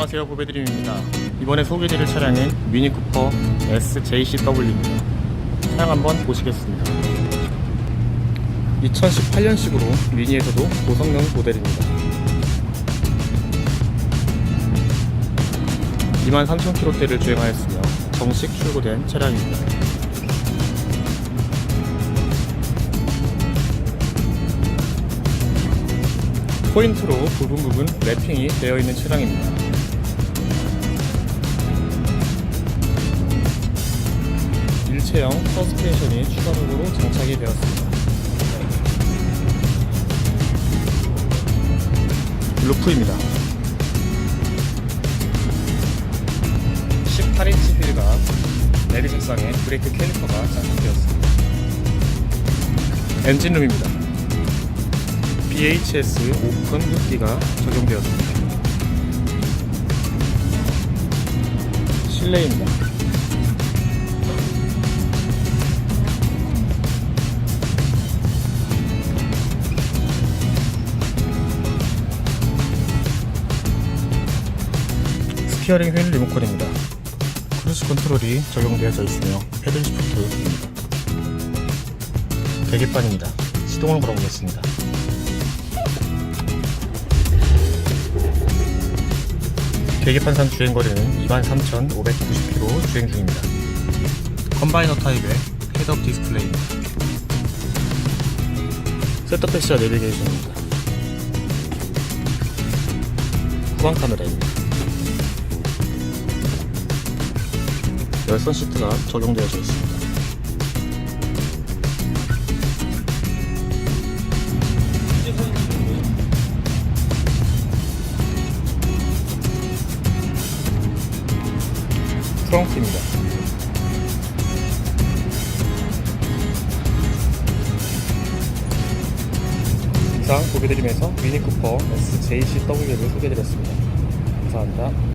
안녕하세요. 보배드림입니다. 이번에 소개드릴 차량은 미니쿠퍼 SJCW입니다. 차량 한번 보시겠습니다. 2018년식으로 미니에서도 고성능 모델입니다. 23,000km대를 주행하였으며 정식 출고된 차량입니다. 포인트로 부분 부분 랩핑이 되어 있는 차량입니다. 일체형 서스펜션이 추가적으로 장착이 되었습니다. 루프입니다. 18인치 휠과 색상의 브레이크 캐리퍼가 장착되었습니다. 엔진룸입니다. BHS 오픈 흡기가 적용되었습니다. 실내입니다. 스티어링 휠 리모컨입니다. 크루즈 컨트롤이 적용되어져 있으며 패들 시프트입니다. 계기판입니다. 시동을 걸어보겠습니다. 계기판상 주행거리는 23,590km 주행 중입니다. 컴바이너 타입의 헤드업 디스플레이입니다. 셋업 패시와 내비게이션입니다. 후방 카메라입니다. 열선 시트가 적용되어져 있습니다. 트렁크입니다. 이상 보배드림에서 미니쿠퍼 SJCW를 소개해드렸습니다. 감사합니다.